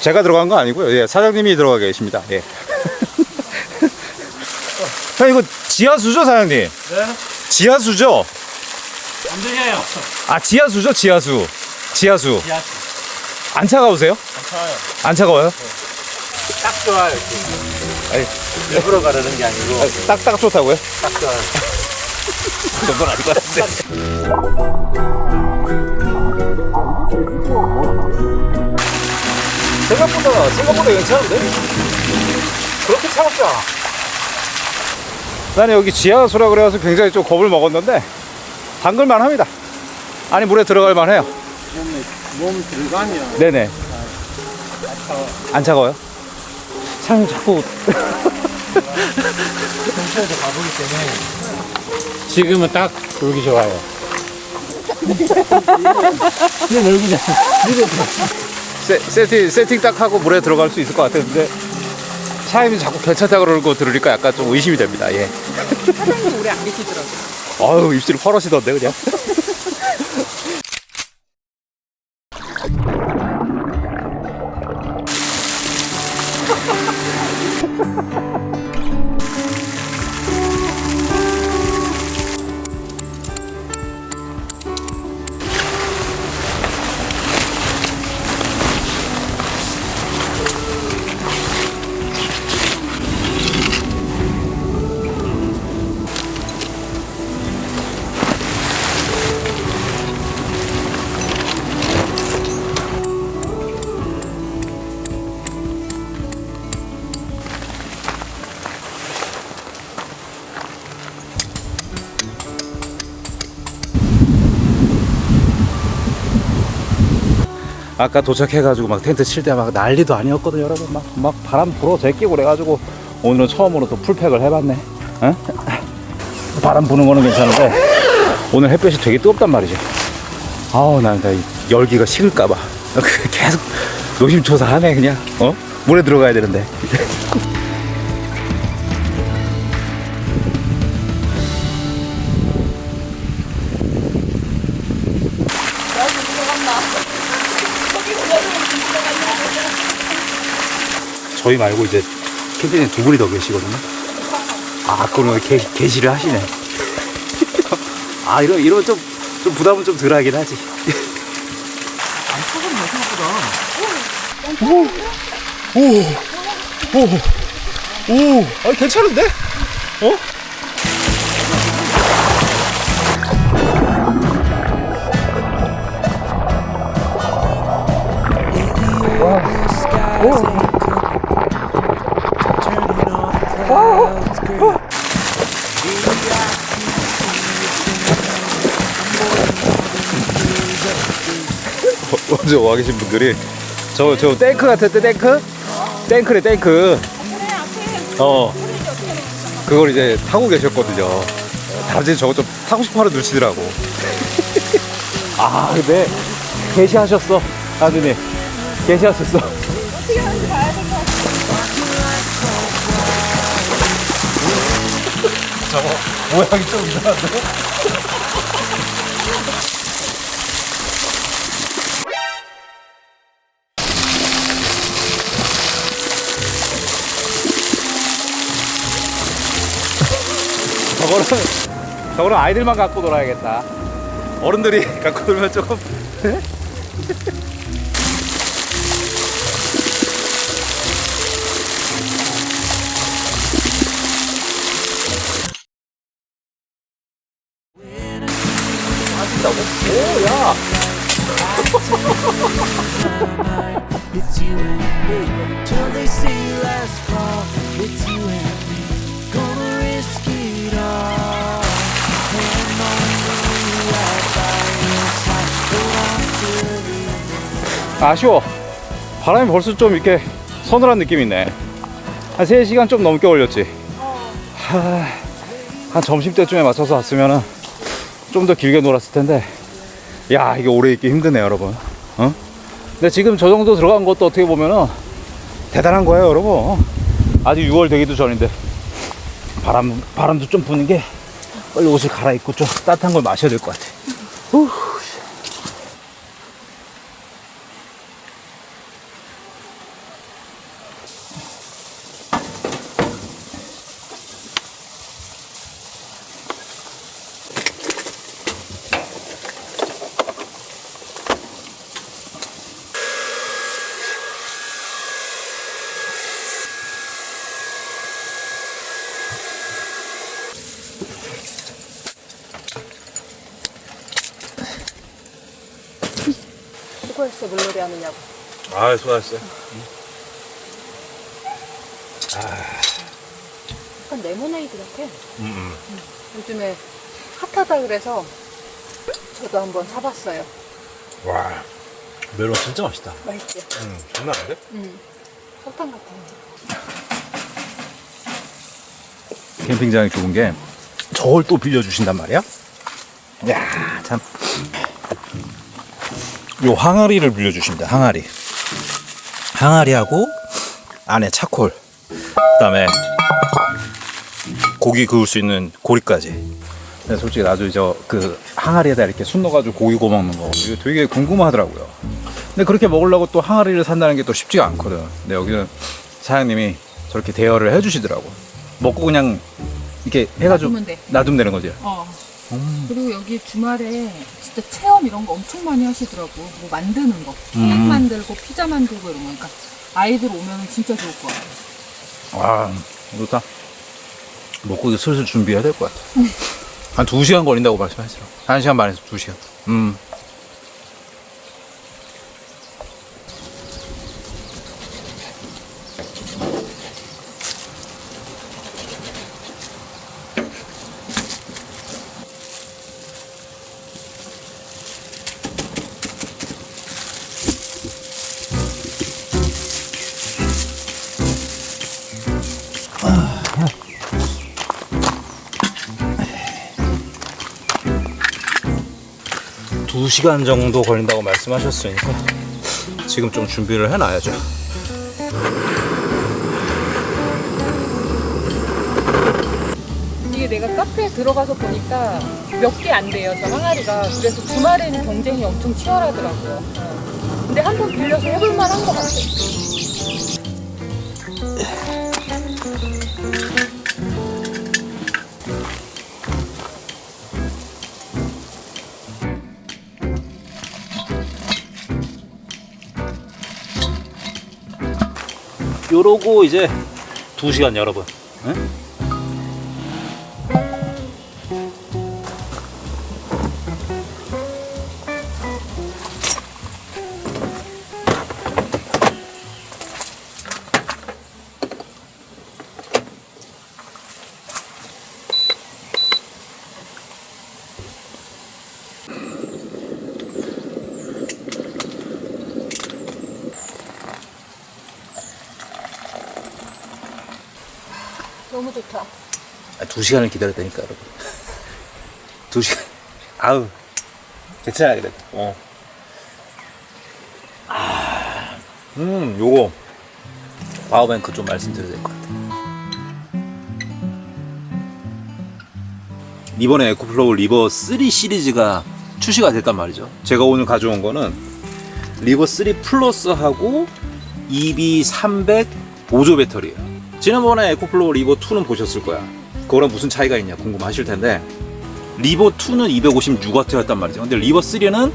제가 들어간 거 아니고요. 예, 사장님이 들어가 계십니다. 예. 형 이거 지하수죠, 사장님? 네? 지하수죠? 안 되세요. 아, 지하수죠, 지하수. 지하수. 지하수. 안 차가우세요? 안 차요. 안 차가워요? 딱 좋아요. 아니, 일부러 가르는 게 아니고 딱딱 좋다고요? 딱 좋아요. 그 정도는 아닐 것 같은데. 생각보다, 생각보다 괜찮은데? 그렇게 차갑지 않아. 나는 여기 지하수라 그래서 굉장히 좀 겁을 먹었는데, 담글만 합니다. 아니, 물에 들어갈 만 해요. 몸에 몸 들어가면 네네. 안 차가워요? 사장님 자꾸 근처에서 가보기 때문에 지금은 딱 놀기 좋아요. 근데 놀기 잘. 세, 세팅, 세팅 딱 하고 물에 들어갈 수 있을 것 같았는데 사장님이 자꾸 괜찮다고 그러고 들으니까 약간 좀 의심이 됩니다. 예. 사장님 오래 안 계시더라고요. 아유 입술 펄어시던데 그냥. 아까 도착해가지고 막 텐트 칠 때 막 난리도 아니었거든요. 여러분 막, 막 바람 불어 제끼고 그래가지고 오늘은 처음으로 또 풀팩을 해봤네. 어? 바람 부는 거는 괜찮은데 오늘 햇볕이 되게 뜨겁단 말이죠 아우 난나 열기가 식을까봐. 계속 노심초사하네 그냥. 어? 물에 들어가야 되는데 저희 말고 이제 캠핑에 두 분이 더 계시거든요. 아, 그러면 개, 개시를 하시네. 아, 이런, 이런 좀, 좀 부담은 좀 덜 하긴 하지. 오, 오, 오, 오, 아, 괜찮은데? 어? 먼저 와 계신 분들이 저, 저 탱크 같았대, 탱크? 탱크래, 탱크. 어. 그걸 이제 타고 계셨거든요. 다들 저거 좀 타고 싶어 하는 눈치더라고. 아, 근데 개시하셨어, 아드님. 개시하셨어. 저거 모양이 좀 이상한데? 저거는 저거는 아이들만 갖고 놀아야겠다. 어른들이 갖고 놀면 조금 오야 아쉬워. 바람이 벌써 좀 이렇게 서늘한 느낌이 있네. 한 3시간 좀 넘게 걸렸지. 하, 한 점심 때쯤에 맞춰서 왔으면은 좀더 길게 놀았을 텐데. 야, 이게 오래 있기 힘드네, 여러분. 어? 근데 지금 저 정도 들어간 것도 어떻게 보면은 대단한 거예요, 여러분. 아직 6월 되기도 전인데. 바람, 바람도 좀 부는 게 빨리 옷을 갈아입고 좀 따뜻한 걸 마셔야 될 것 같아. 후. 수고했어 물놀이 하느냐고. 아 수고하셨어요 약간 레모네이드 같아. 음, 요즘에 핫하다 그래서 저도 한번 사봤어요. 와 멜론 진짜 맛있다 맛있지? 음, 장난 아닌데? 응. 설탕 같아. 캠핑장이 좋은 게 저걸 또 빌려주신단 말이야? 야, 참. 요 항아리를 빌려주신다, 항아리. 항아리하고 안에 차콜. 그 다음에 고기 구울 수 있는 고리까지. 근데 솔직히 나도 저그 항아리에다 이렇게 순 넣어가지고 고기 구워 먹는 거 이거 되게 궁금하더라고요. 근데 그렇게 먹으려고 또 항아리를 산다는 게 또 쉽지가 않거든. 근데 여기는 사장님이 저렇게 대여를 해주시더라고. 먹고 그냥 이렇게 해가지고 놔두면 돼. 놔두면 되는 거지. 어. 그리고 여기 주말에 진짜 체험 이런 거 엄청 많이 하시더라고. 뭐 만드는 거. 케이크 음. 만들고 피자 만들고 이런 거. 그러니까 아이들 오면 진짜 좋을 것 같아. 와, 좋다. 먹고 슬슬 준비해야 될 것 같아. 한두 시간 걸린다고 말씀하시더라고. 한 시간 반에서 두 시간. 음. 두 시간 정도 걸린다고 말씀하셨으니까 지금 좀 준비를 해놔야죠. 이게 내가 카페에 들어가서 보니까 몇 개 안 돼요, 저 항아리가. 그래서 주말에는 경쟁이 엄청 치열하더라고요. 어. 근데 한 번 빌려서 해볼 만한 것 같아. 요 러고 이제 두 시간 여러분. 응? 시간을 기다렸다니까 여러분. 두 시간. 아우 괜찮아 그래도. 어. 아, 음 요거 파워뱅크 좀 말씀드려야 될 것 같아. 이번에 에코플로우 리버 3 시리즈가 출시가 됐단 말이죠. 제가 오늘 가져온 거는 리버 3 플러스하고 EB300 보조 배터리예요. 지난번에 에코플로우 리버 2는 보셨을 거야. 그거랑 무슨 차이가 있냐 궁금하실 텐데 리버 2는 256W였단 말이죠. 근데 리버 3는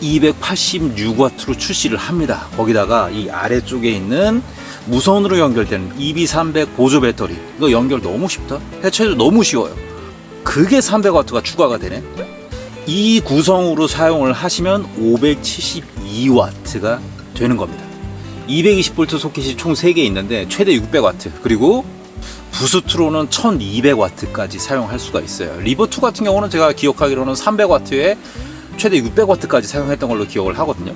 286W로 출시를 합니다. 거기다가 이 아래쪽에 있는 무선으로 연결되는 EB300 보조 배터리 이거 연결 너무 쉽다. 해체도 너무 쉬워요. 그게 300W가 추가가 되네. 이 구성으로 사용을 하시면 572W가 되는 겁니다. 220V 소켓이 총 3개 있는데 최대 600W 그리고 부스트로는 1200W까지 사용할 수가 있어요. 리버2 같은 경우는 제가 기억하기로는 300W에 최대 600W까지 사용했던 걸로 기억을 하거든요.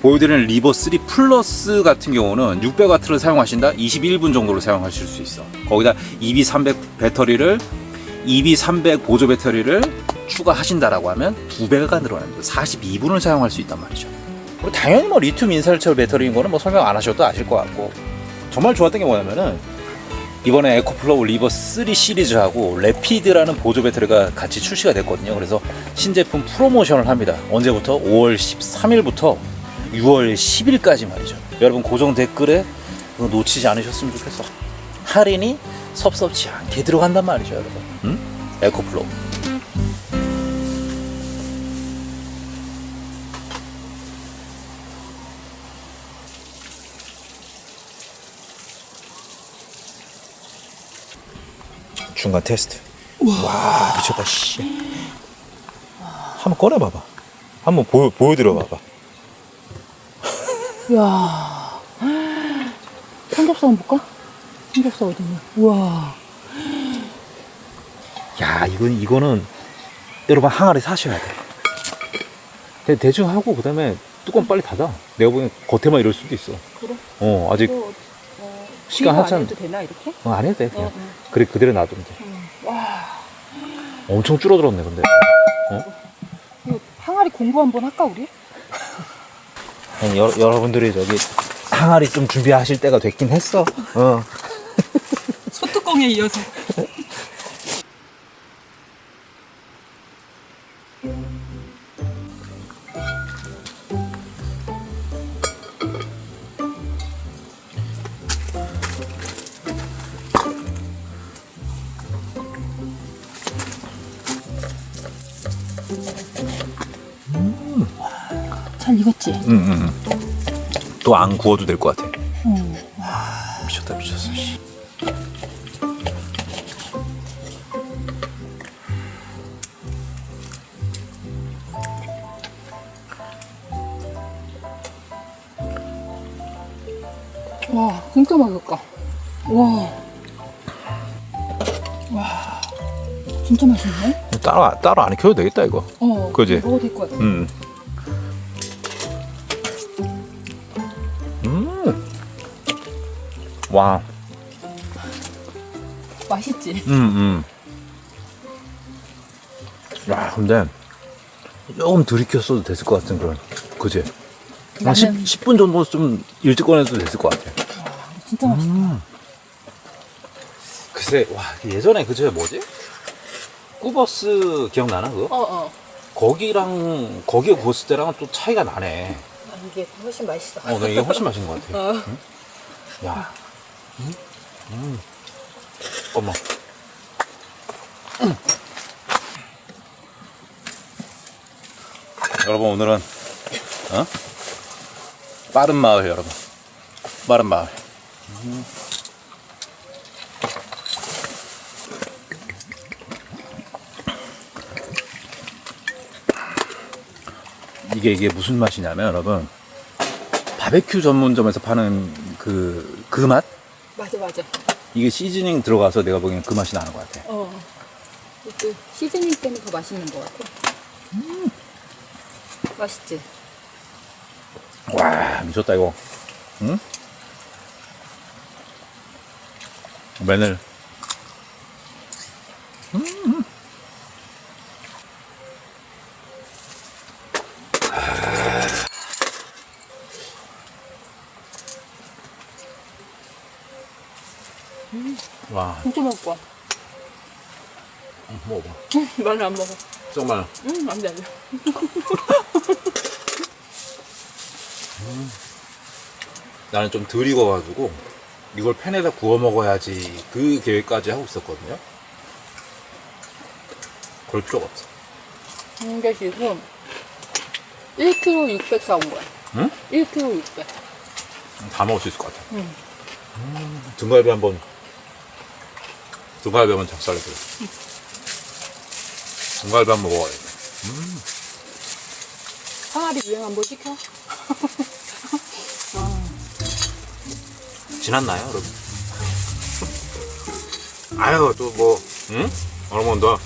보여드리는 리버3 플러스 같은 경우는 600W를 사용하신다 21분 정도로 사용하실 수 있어. 거기다 EB300 배터리를 EB300 보조 배터리를 추가하신다라고 하면 두 배가 늘어납니다. 42분을 사용할 수 있단 말이죠. 당연히 뭐 리튬 인산철 배터리인 거는 뭐 설명 안 하셔도 아실 것 같고 정말 좋았던 게 뭐냐면은 이번에 에코플로우 리버 3 시리즈하고 레피드라는 보조 배터리가 같이 출시가 됐거든요. 그래서 신제품 프로모션을 합니다. 언제부터? 5월 13일부터 6월 10일까지 말이죠. 여러분 고정 댓글에 놓치지 않으셨으면 좋겠어. 할인이 섭섭지 않게 들어간단 말이죠, 여러분. 응? 에코플로우. 중간 테스트. 와, 미쳤다, 씨. 한번 꺼내 봐봐. 한번 보여, 보여드려 봐봐. 이야. 삼겹살 한번 볼까? 삼겹살 어디냐? 우와. 야, 이건 이거는 여러분 항아리 사셔야 돼. 대- 대충 하고 그다음에 뚜껑 빨리 닫아. 내가 보기엔 겉에만 이럴 수도 있어. 그래? 어, 아직 어, 시간 한참- 안 해도 되나, 이렇게? 어, 안 해도 돼. 그냥. 어, 어. 그래 그대로 놔두면 돼. 와. 엄청 줄어들었네, 근데. 이거 항아리 공부 한번 할까, 우리? 아니, 여, 여러분들이 저기 항아리 좀 준비하실 때가 됐긴 했어. 어. 소뚜껑에 이어서. 잘 익었지? 응, 응. 또 안 구워도 될 것 같아. 응. 미쳤다, 미쳤어. 씨. 와, 진짜 맛있다. 와. 와. 진짜 맛있네? 따로, 따로 안 익혀도 되겠다, 이거. 어. 그지? 먹어도 될 것 같아. 음. 음. 와. 맛있지? 음, 음. 야, 근데 조금 덜 익혔어도 됐을 것 같은 그런. 그지? 한 10, 나는- 10 분 정도 좀 일찍 꺼내도 됐을 것 같아. 진짜 맛있다. 글쎄, 와, 예전에 그저 뭐지? 꾸버스 기억나나, 그거? 어, 어. 거기랑, 거기에 구웠을 때랑은 또 차이가 나네. 아, 이게 훨씬 맛있어. 어, 나 이게 훨씬 맛있는 것 같아. 어. 응? 야. 음? 음. 어머. 음. 여러분, 오늘은, 어? 빠른 마을, 여러분. 빠른 마을. 음. 이게, 이게 무슨 맛이냐면, 여러분. 바베큐 전문점에서 파는 그, 그 맛? 맞아, 맞아. 이게 시즈닝 들어가서 내가 보기엔 그 맛이 나는 것 같아. 어. 또 시즈닝 때문에 더 맛있는 것 같아. 음. 맛있지? 와, 미쳤다, 이거. 응? 마늘. 음. 아. 와, 진짜 먹을 거야. 먹어봐. 응, 마늘 안 먹어. 정말. 응, 안 돼, 안 돼. 나는 좀 덜 익어가지고 이걸 팬에다 구워 먹어야지 그 계획까지 하고 있었거든요. 그럴 필요가 없어. 이게 지금 1kg 600 사온 거야. 응? 1kg 600. 다 먹을 수 있을 것 같아. 응. 음, 등갈비 한번 등갈비 한번 작살내 보여. 등갈비 한번 먹어야겠다. 항아리 유행 한번 시켜? 지났나요, 여러분? 아유, 또 뭐, 응? 여러분, 더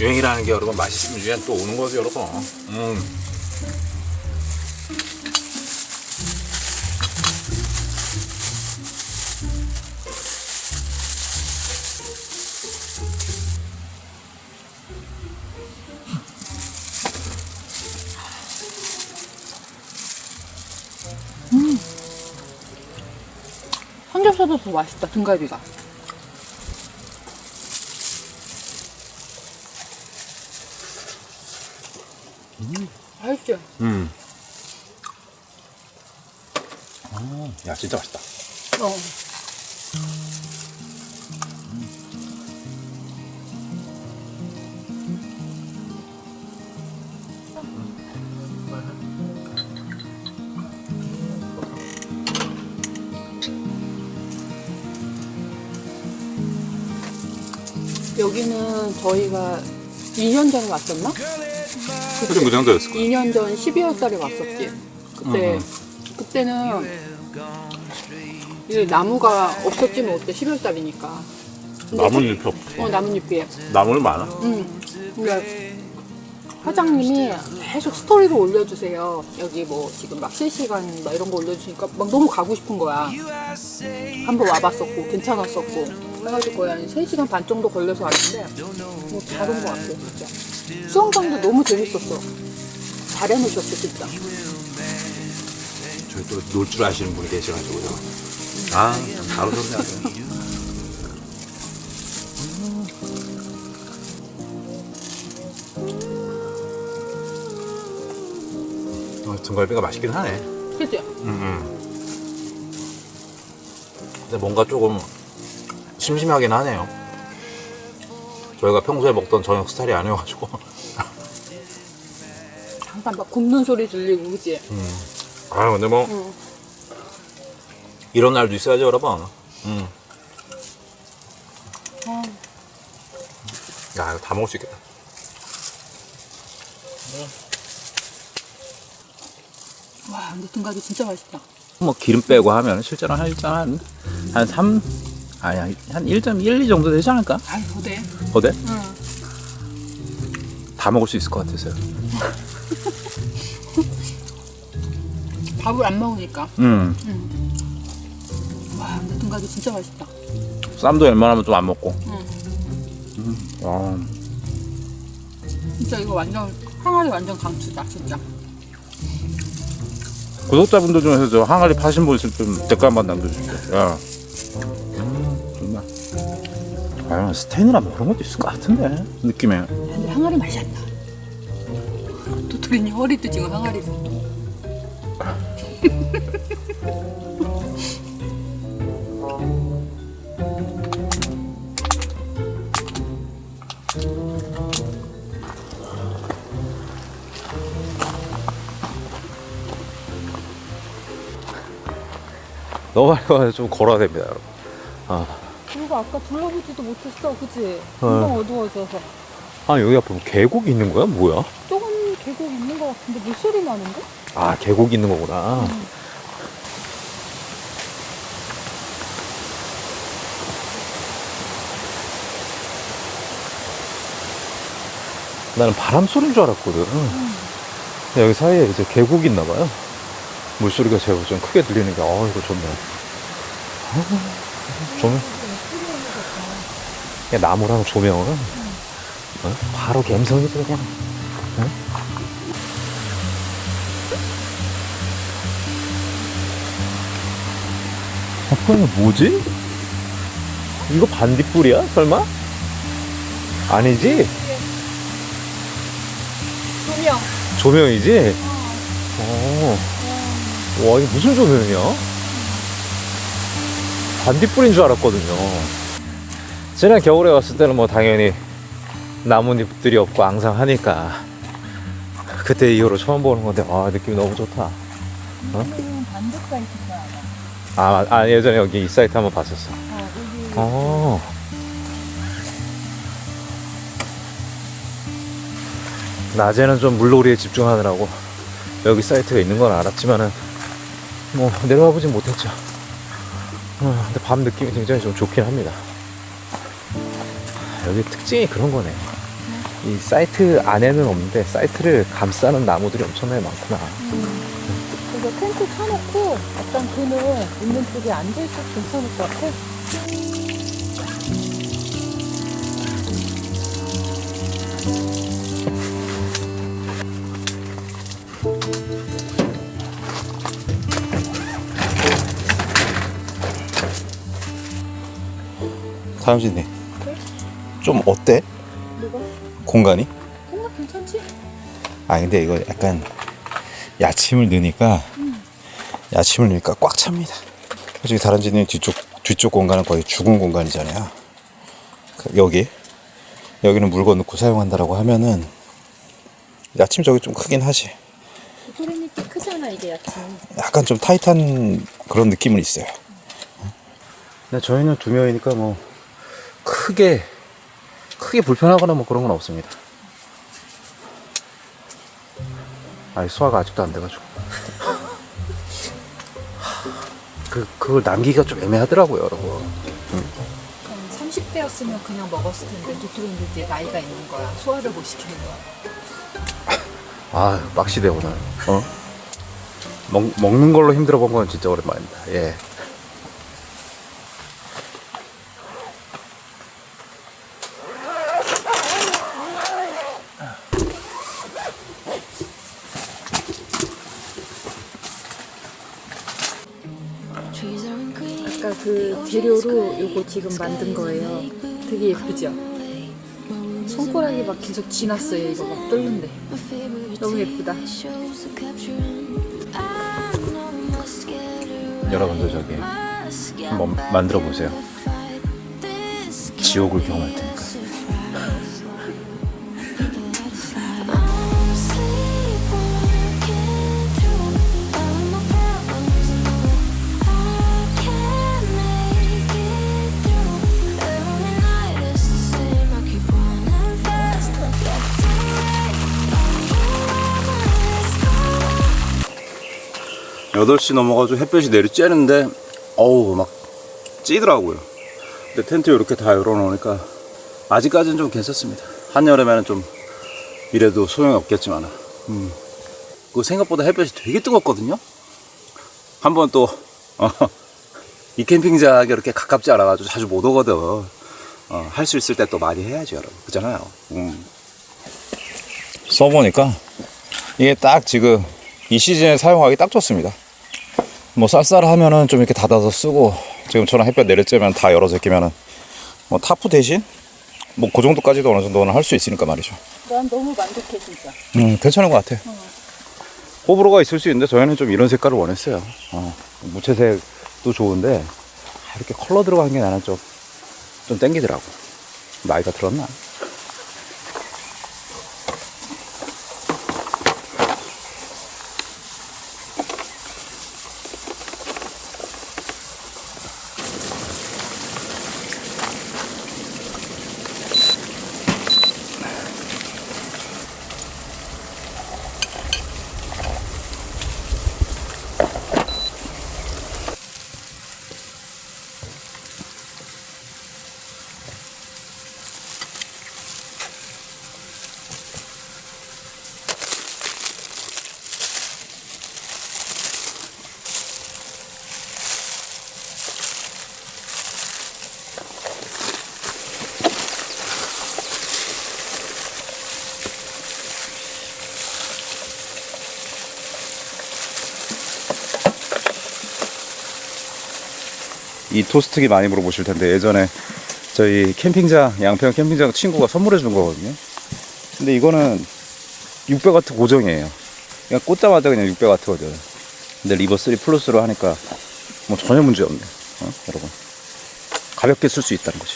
유행이라는 게 여러분 맛있으면 유행 또 오는 거지, 여러분. 음. 삼겹살도 더 맛있다, 등갈비가. 맛있지? 음. 음, 야, 진짜 맛있다. 어. 여기는 저희가 2년 전에 왔었나? 그좀 그 정도였을 거야. 2년 전 12월 달에 왔었지. 그때 응, 그때는 이제 나무가 없었지만 어때? 12월 달이니까. 나뭇잎이 없어 나뭇잎이 나무는 많아. 응. 근데 사장님이 계속 스토리를 올려주세요. 여기 뭐 지금 막 실시간 막 이런 거 올려주니까 막 너무 가고 싶은 거야. 한번 와봤었고 괜찮았었고 그래가지고 거의 한 3시간 반 정도 걸려서 왔는데 뭐 잘온 것 같아 진짜 수영장도 너무 재밌었어 잘 해놓으셨어 진짜 저희 또놀 줄 아시는 분이 계셔가지고요. 아, 바로 좋네요. 어, 등갈비가 맛있긴 하네. 그치? 근데 뭔가 조금 심심하긴 하네요. 저희가 평소에 먹던 저녁 스타일이 아니어가지고. 항상 막 굽는 소리 들리고 그치? 아, 근데 뭐 응. 이런 날도 있어야죠, 여러분. 음. 야, 이거 다 먹을 수 있겠다. 와 근데 등갈비 진짜 맛있다 뭐 기름 빼고 하면 실제로 한 일단 한, 한 3, 아니, 한 1.1, 2 정도 되지 않을까? 아이 어때? 어때? 응. 다 먹을 수 있을 것 같아서요. 밥을 안 먹으니까 음. 와 근데 등갈비 진짜 맛있다 쌈도 웬만하면 좀 안 먹고. 응. 음. 와. 진짜 이거 완전 항아리 완전 강추다 진짜 구독자분들 중에서 저 항아리 파신 분 있으면 좀 댓글 한번 남겨주십시오. 야. 음, 정말. 아, 스테이크나 뭐 그런 것도 있을 것 같은데, 느낌에. 근데 항아리 맛이 안 나. 도토리님 허리도 지금 항아리고. 너무 밝아서 좀 걸어야 됩니다, 여러분. 아, 그리고 아까 둘러보지도 못했어, 그치? 어. 금방 어두워져서. 아 여기 앞에 뭐 계곡이 있는 거야? 뭐야? 조금 계곡 있는 것 같은데 물소리 나는데? 아, 계곡이 있는 거구나. 나는 바람 소리인 줄 알았거든. 근데 여기 사이에 이제 계곡이 있나 봐요. 물소리가 제법 좀 크게 들리니까, 어, 이거 좋네. 어, 조명. 그냥 나무랑 조명은 어? 바로 갬성이죠, 그냥. 어? 아빠는 뭐지? 이거 반딧불이야? 설마? 아니지? 조명. 조명이지? 어. 와, 이게 무슨 조명이야? 반딧불인 줄 알았거든요. 지난 겨울에 왔을 때는 뭐 당연히 나뭇잎들이 없고 앙상하니까 그때 이후로 처음 보는 건데 와 느낌이 너무 좋다. 반대 사이트인 아마. 아, 아 예전에 여기 이 사이트 한번 봤었어. 어, 여기. 어. 낮에는 좀 물놀이에 집중하느라고 여기 사이트가 있는 건 알았지만은 뭐 내려와 보진 못했죠. 어, 근데 밤 느낌이 굉장히 좀 좋긴 합니다. 여기 특징이 그런 거네. 이 사이트 안에는 없는데 사이트를 감싸는 나무들이 엄청나게 많구나. 그래서 텐트 쳐놓고 약간 그늘 있는 쪽에 앉아있어도 괜찮을 것 같아. 다음진님 좀 어때? 뭐가? 공간이? 생각 괜찮지? 아 근데 이거 약간 야침을 넣으니까 야침을 넣으니까 꽉 찹니다. 솔직히 다른지는 뒤쪽 뒤쪽 공간은 거의 죽은 공간이잖아요. 그 여기 여기는 물건 넣고 사용한다라고 하면은 야침 저기 좀 크긴 하지. 도토리잎이 크잖아, 이게 야채. 약간 좀 타이트한 그런 느낌은 있어요. 네, 저희는 두 명이니까 뭐 크게 크게 불편하거나 뭐 그런 건 없습니다. 아니 소화가 아직도 안 돼가지고. 그 그걸 남기기가 좀 애매하더라고요, 여러분. 30대였으면 그냥 먹었을 텐데 도토리는 이제 나이가 있는 거야. 소화를 못 시키는 거야. 아, 빡시대 오늘. 어? 먹, 먹는 걸로 힘들어 본 건 진짜 오랜만입니다. 예. 아까 그 재료로 요거 지금 만든 거예요. 되게 예쁘죠? 손가락이 막 계속 지났어요. 이거 막 뚫는데. 너무 예쁘다. 여러분들 저기 한번 만들어 보세요. 지옥을 경험할 테니까. 여덟 시 넘어가지고 햇볕이 내리 쬐는데 어우 막 찌더라고요. 근데 텐트 이렇게 다 열어놓으니까 아직까지는 좀 괜찮습니다. 한여름에는 좀 이래도 소용이 없겠지만 음. 그 생각보다 햇볕이 되게 뜨겁거든요. 한번 또 어, 이 캠핑장이 이렇게 가깝지 않아가지고 자주 못 오거든. 어, 할 수 있을 때 또 많이 해야지 여러분. 그잖아요. 음. 써보니까 이게 딱 지금 이 시즌에 사용하기 딱 좋습니다. 뭐 쌀쌀하면은 좀 이렇게 닫아서 쓰고 지금처럼 햇볕 내리쬐면 다 열어서 끼면은 뭐 타프 대신 뭐 그 정도까지도 어느 정도는 할 수 있으니까 말이죠. 난 너무 만족해 진짜. 음, 괜찮은 것 같아. 호불호가 있을 수 있는데 저희는 좀 이런 색깔을 원했어요. 어, 무채색도 좋은데 아, 이렇게 컬러 들어간 게 나는 좀, 좀 땡기더라고. 나이가 들었나? 이 토스트기 많이 물어보실 텐데 예전에 저희 캠핑장 양평 캠핑장 친구가 선물해 준 거거든요. 근데 이거는 600와트 고정이에요. 그냥 꽂자마자 그냥 600와트거든. 근데 리버 3 플러스로 하니까 뭐 전혀 문제 없네. 어? 여러분 가볍게 쓸 수 있다는 거지.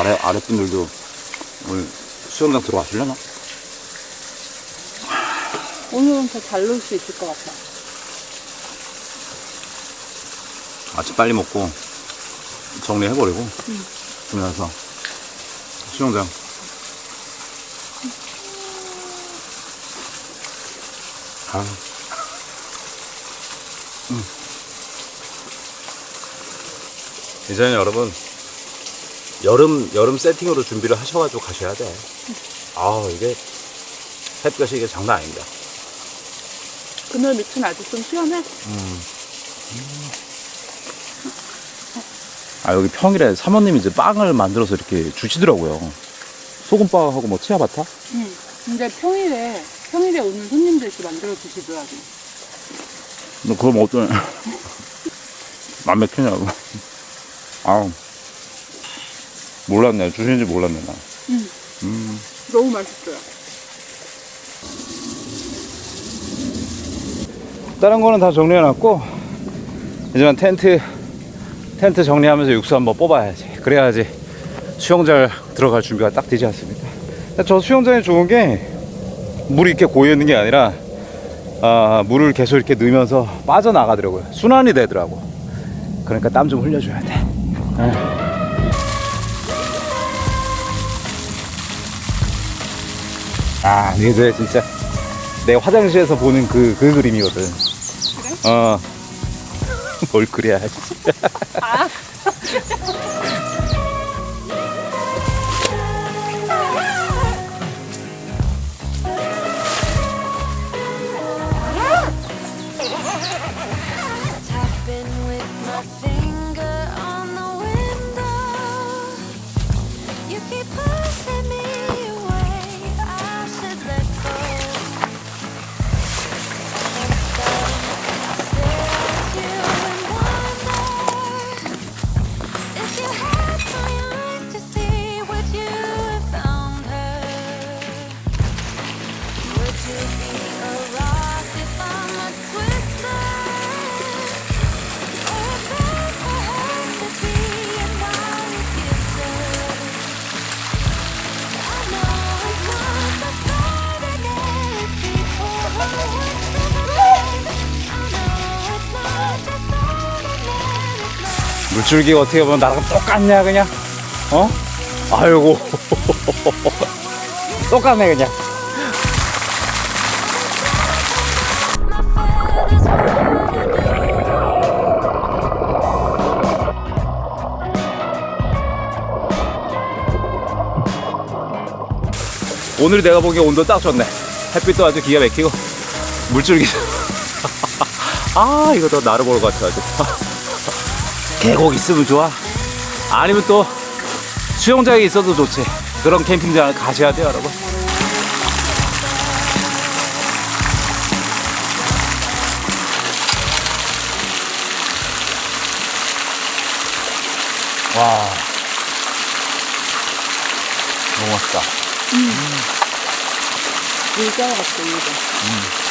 아래 아랫분들도 오늘 수영장 들어가실려나? 오늘은 더 잘 놀 수 있을 것 같아. 아침 빨리 먹고 정리해버리고 그러면서 수영장 아. 음. 이제는 여러분 여름 여름 세팅으로 준비를 하셔가지고 가셔야 돼. 아 이게 햇볕이 이게 장난 아닙니다. 그늘 밑은 아직 좀 시원해. 아 여기 평일에 사모님이 이제 빵을 만들어서 이렇게 주시더라고요. 소금빵하고 뭐 치아바타? 응. 근데 평일에 평일에 오는 손님들 이렇게 만들어 주시더라고. 너 그럼 어떤 안 맥히냐고. 아우 몰랐네 주시는지 몰랐네 나. 너무 맛있어요. 다른 거는 다 정리해놨고 이제는 텐트 텐트 정리하면서 육수 한번 뽑아야지. 그래야지 수영장 들어갈 준비가 딱 되지 않습니까? 근데 저 수영장이 좋은 게 물이 이렇게 고여 있는 게 아니라 아, 물을 계속 이렇게 넣으면서 빠져나가더라고요. 순환이 되더라고. 그러니까 땀 좀 흘려줘야 돼. 아, 이게 진짜 내 화장실에서 보는 그, 그 그림이거든. 어. 뭘 그래야 지 Tapping with my finger 줄기가 어떻게 보면 나랑 똑같냐 그냥? 어? 아이고. 똑같네 그냥. 오늘 내가 보기에 온도 딱 좋네. 햇빛도 아주 기가 막히고. 물줄기. 아 이거 더 나를 보러 같아 아주 계곡 있으면 좋아. 아니면 또 수영장이 있어도 좋지. 그런 캠핑장을 가셔야 돼요 여러분. 와. 너무 맛있다. 의자 같아, 의자.